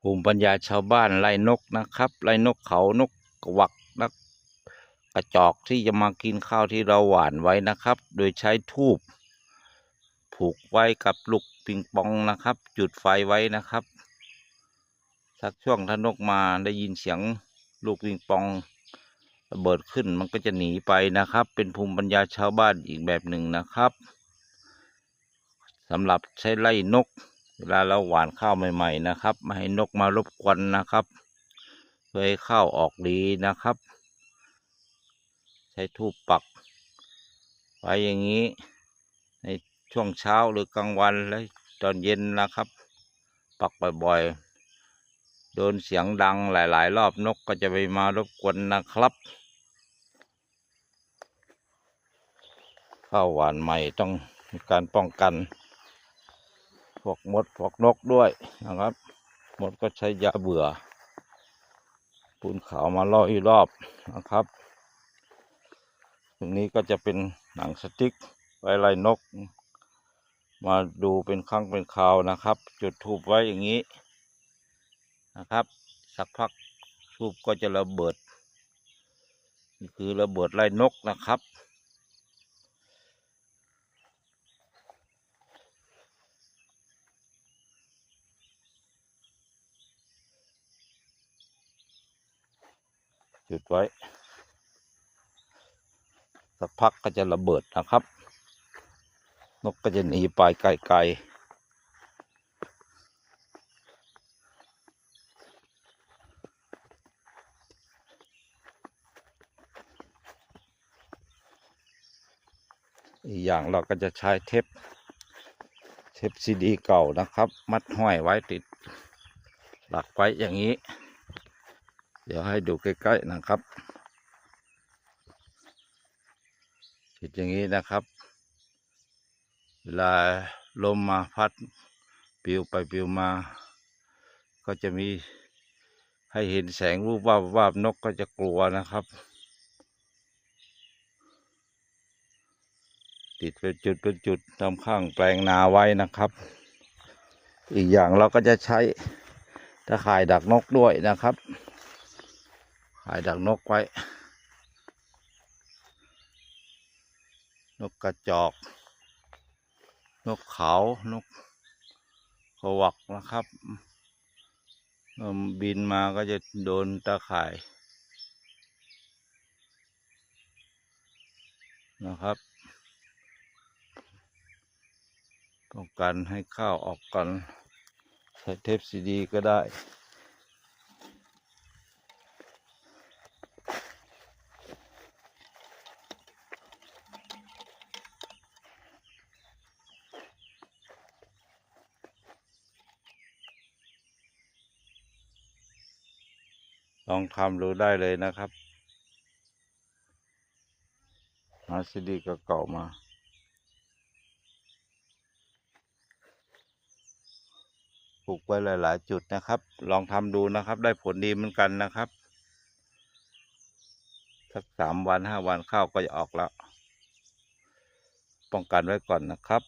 ภูมิปัญญาชาวบ้านไล่นกนะครับไล่นกเขานกกวักนกกระจอกที่จะมากินข้าวที่เราหว่านไว้นะครับ โดยใช้ทูบผูกไว้กับลูกปิงปองนะครับ จุดไฟไว้นะครับสักช่วงถ้านกมาได้ยินเสียงลูกปิงปองระเบิดขึ้นมันก็จะหนีไปนะครับ เป็นภูมิปัญญาชาวบ้านอีกแบบหนึ่งนะครับสำหรับใช้ไล่นก เวลาเราหวานข้าวใหม่ๆนะครับ ไม่ให้นกมารบกวนนะครับเพื่อให้ข้าวออกดีนะครับ ใช้ทูบปัก ไว้อย่างนี้ ในช่วงเช้าหรือกลางวันและตอนเย็นนะครับ ปักบ่อยๆ โดนเสียงดังหลายๆ รอบนกก็จะไปมารบกวนนะครับข้าวหวานใหม่ต้องมีการป้องกัน พวกมดพวกนกด้วยนะครับ มดก็ใช้ยาเบื่อปูนขาวมาล่ออีรอบนะครับตรงนี้ก็จะเป็นหนังสติ๊กไว้ไล่นก มาดูเป็นครั้งเป็นคราวนะครับ จุดทูบไว้อย่างนี้นะครับ สักพักทูบก็จะระเบิดนี่คือระเบิดไล่นกนะครับ จุดไว้ สักพักก็จะระเบิดนะครับ นกก็จะหนีไปไกลๆอีกอย่างเราก็จะใช้เทปเทปซีดีเก่านะครับ มัดห้อยไว้ติด หลักไว้อย่างนี้ เดี๋ยวให้ดูใกล้ๆนะครับติดอย่างนี้นะครับ เวลาลมมาพัดปลิวไปปลิวมา ก็จะมีให้เห็นแสงรูปวาบวาบนกก็จะกลัวนะครับ ติดเป็นจุดเป็นจุดทำข้างแปลงนาไว้นะครับ อีกอย่างเราก็จะใช้ตะข่ายดักนกด้วยนะครับ ขายดักนกไว้ นกกระจอก นกเขา นกกวักนะครับ บินมาก็จะโดนตาข่าย นะครับต้องการให้ข้าวออกกันใช้เทปซีดีก็ได้ ลองทำดูได้เลยนะครับหาซีดีเก่ามา ปลูกไว้หลาย ๆ จุดนะครับ ลองทำดูนะครับ ได้ผลดีเหมือนกันนะครับ สักสามวันห้าวันข้าวก็จะออกแล้ว ป้องกันไว้ก่อนนะครับ